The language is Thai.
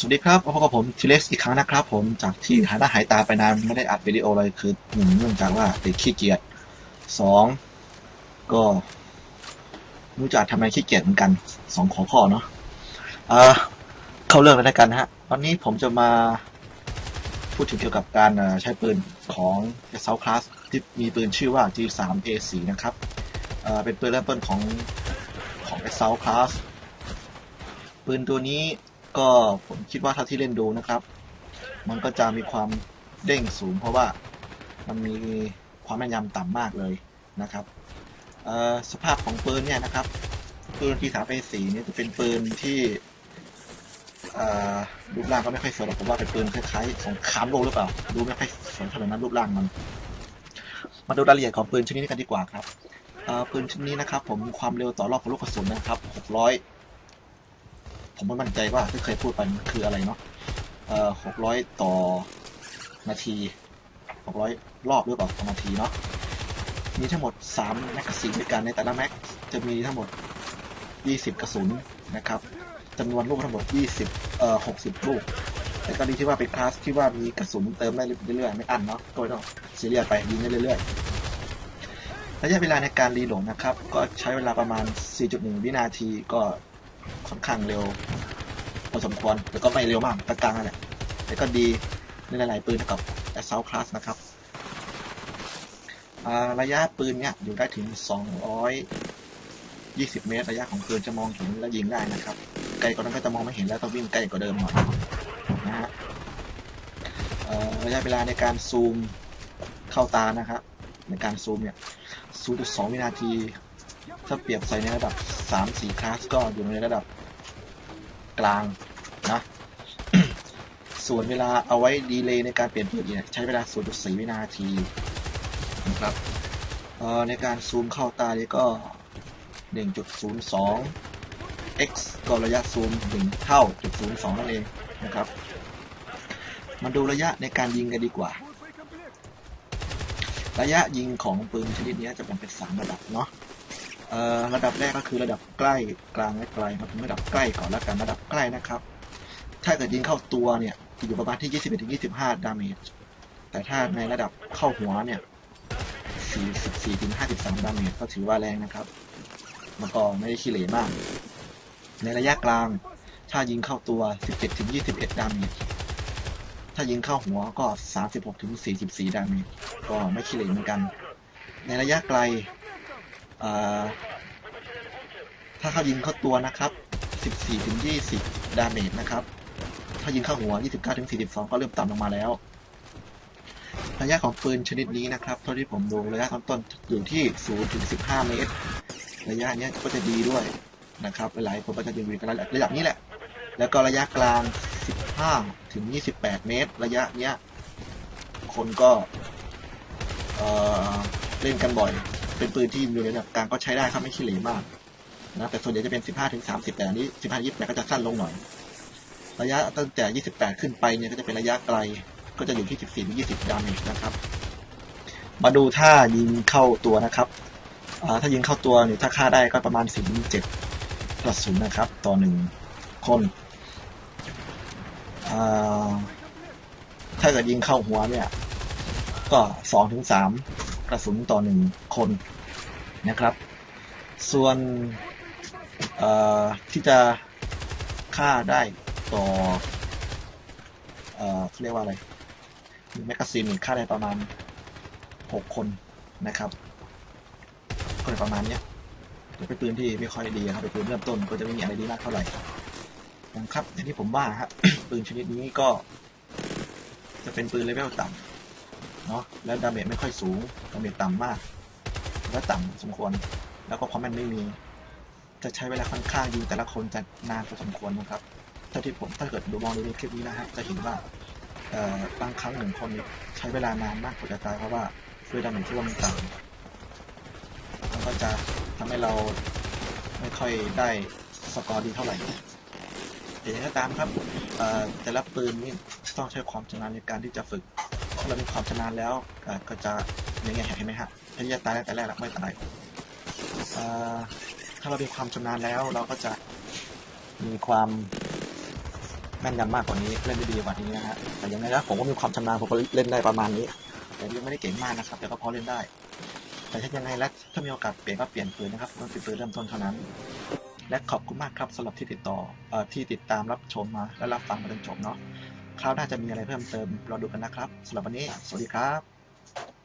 สวัสดีครับพบกับผมทีเล็กอีกครั้งนะครับผมจากที่หายหน้าหายตาไปนานไม่ได้อัดวิดีโอเลยคือหนึ่งเนื่องจากว่าติดขี้เกียจสองก็ไม่รู้จะอัดทำไมขี้เกียจเหมือนกันสองขอข้อเนาะเออเข้าเรื่องเลยแล้วกันฮะวันนี้ผมจะมาพูดถึงเกี่ยวกับการใช้ปืนของ s อ u Class ที่มีปืนชื่อว่า G3A4 นะครับเเป็นปืนเริ่มต้นของของ s อ u Class ปืนตัวนี้ ก็ผมคิดว่าเท่าที่เล่นดูนะครับ มันก็จะมีความเด้งสูง เพราะว่ามันมีความแม่นยำต่ำมากเลยนะครับสภาพของปืนเนี่ยนะครับปืนที่สามไปสีนี่จะเป็นปืนที่รูปร่างก็ไม่ค่อยสวยหรอกผมว่าเป็นปืนคล้ายๆสงครามโลกหรือเปล่า ดูไม่ค่อยสวยเท่าไหร่นั้นรูปร่างมัน มาดูรายละเอียดของปืนชนิดนี้กันดีกว่าครับปืนชนิดนี้นะครับ ผมความเร็วต่อรอบของลูกกระสุนนะครับ600 ผมไม่มั่นใจว่าที่เคยพูดไปมันคืออะไรเนาะเอ่อหกร้อยต่อนาทีหกร้อยรอบหรือเปล่าต่อนาทีเนาะมีทั้งหมดสามแมกกาซีนด้วยกันในแต่ละแม็กจะมีทั้งหมดยี่สิบกระสุนนะครับจำนวนลูกทั้งหมดยี่สิบเอ่อหกสิบลูกแต่ก็ดีที่ว่าเป็นคลาสที่ว่ามีกระสุนเติมได้เรื่อยๆ ไม่อั้นเนาะก็ไม่ต้องซีเรียสไปยิงได้เรื่อยๆ ระยะเวลาในการรีโหลดนะครับ ก็ใช้เวลาประมาณ 4.1 วินาทีก็ ค่อนข้างเร็วพอสมควรแต่ก็ไม่เร็วมากกลางๆนั่นแหละแต่ก็ดีในหลายๆปืนกับ Assault Class นะครับระยะปืนเนี้ยอยู่ได้ถึง 220 เมตร ระยะของปืนจะมองเห็นและยิงได้นะครับ ไกลกว่านั้นก็จะมองไม่เห็นแล้วต้องวิ่งใกล้กว่าเดิมหน่อยนะฮะระยะเวลาในการซูมเข้าตานะครับในการซูมเนี่ย 0.2 วินาที ถ้าเปรียบใส่ในระดับ 3-4 คลาสก็อยู่ในระดับกลางนะส่วนเวลาเอาไว้ดีเลย์ในการเปลี่ยนปืนเนี่ยใช้เวลา 0.4 วินาทีนะครับออในการซูมเข้าตาเนี่ยก็ 1.02 x ก็ระยะซูม 1 เท่า0.02 นั่นเองนะครับ มาดูระยะในการยิงกันดีกว่า ระยะยิงของปืนชนิดนี้จะแบ่งเป็น 3 ระดับเนาะ ระดับแรกก็คือระดับใกล้กลางและไกลมาถึงระดับใกล้ก่อนแล้วกันระดับใกล้นะครับ ถ้าเกิดยิงเข้าตัวเนี่ยอยู่ประมาณที่ 21ถึง25 ดาเมจ แต่ถ้าในระดับเข้าหัวเนี่ย 44ถึง53 ดาเมจก็ถือว่าแรงนะครับ มันก็ไม่ได้ขี้เหร่มาก ในระยะกลาง ถ้ายิงเข้าตัว 17ถึง21 ดาเมจ ถ้ายิงเข้าหัวก็ 36ถึง44 ดาเมจ ก็ไม่ขี้เหร่เหมือนกัน ในระยะไกล ถ้าเขายิงเข้าตัวนะครับ 14ถึง20 ดาเมจนะครับ ถ้ายิงเข้าหัว 29ถึง42 ก็เริ่มต่ำลงมาแล้ว ระยะของปืนชนิดนี้นะครับเท่าที่ผมดูระยะต้นๆอยู่ที่0ถึง15 เมตร ระยะเนี้ยก็จะดีด้วยนะครับหลายคนก็จะยิงกันระดับนี้แหละ แล้วก็ระยะกลาง 15ถึง28 เมตร ระยะเนี้ยคนก็เเล่นกันบ่อย เป็นปืนที่อยู่ในระดับกลางก็ใช้ได้ครับไม่ขี้เหร่มากนะแต่ส่วนใหญ่จะเป็น 15ถึง30 แต่อันนี้ 15 28 ก็จะสั้นลงหน่อย ระยะตั้งแต่ 28 ขึ้นไปเนี่ยก็จะเป็นระยะไกล ก็จะอยู่ที่ 14ถึง20 ดาเมจนะครับ มาดูท่ายิงเข้าตัวนะครับถ้ายิงเข้าตัวเนี่ยถ้าฆ่าได้ก็ประมาณ4ถึง7กระสุนนะครับ ต่อหนึ่งคน ถ้าเกิดยิงเข้าหัวเนี่ย ก็2ถึง3 กระสุนต่อหนึ่งคนนะครับ ส่วนที่จะฆ่าได้ต่อเขาเรียกว่าอะไรแมกกาซีนฆ่าได้ประมาณ 6 คนนะครับก็เลยประมาณนี้จะเป็นปืนที่ไม่ค่อยดีครับเป็นปืนเริ่มต้นก็จะไม่มีอะไรดีมากเท่าไหร่นะครับอย่างที่ผมว่าฮะปืนชนิดนี้ก็ จะเป็นปืนเลเวลต่ำ เนาะแล้วดาเมจไม่ค่อยสูงดาเมจต่ำมากและต่ำสมควร แล้วก็ความม่นไม่มี จะใช้เวลาค่อนข้างยิงแต่ละคนจะนานพอสมควรนะครับถ้าที่ผมถ้าเกิดดูมองดูในคลิปนี้นะฮะจะเห็นว่าบางครั้งหนึ่งคนใช้เวลานานมากกว่าจะตายเพราะว่าด้วยดาเมจที่ว่ามันต่ำมันก็จะทำให้เราไม่ค่อยได้สกอร์ดีเท่าไหร่แต่ยังไงก็ตามครับแต่ละปืนนี่ต้องใช้ความชำนาญในการที่จะฝึก เรามีความชำนาญแล้วก็จะยังไงเห็นไหมฮะถ้าจะตายแต่แรกแล้วไม่ตายถ้าเรามีความชำนาญแล้วเราก็จะมีความแม่นยำมากกว่านี้เล่นได้ดีกว่านี้นะฮะแต่ยังไงนะผมก็มีความชำนาญผมก็เล่นได้ประมาณนี้ แต่ยังไม่ได้เก่งมากนะครับ แต่ก็พอเล่นได้ แต่ถ้ายังไงแล้วถ้ามีโอกาสเปลี่ยนก็เปลี่ยนปืนนะครับมันเป็นปืนเริ่มต้นเท่านั้น และขอบคุณมากครับสำหรับที่ติดต่ออที่ติดตามรับชมมาและรับฟังมาจนจบเนาะ คราวหน้าจะมีอะไรเพิ่มเติมรอดูกันนะครับสำหรับวันนี้ สวัสดีครับ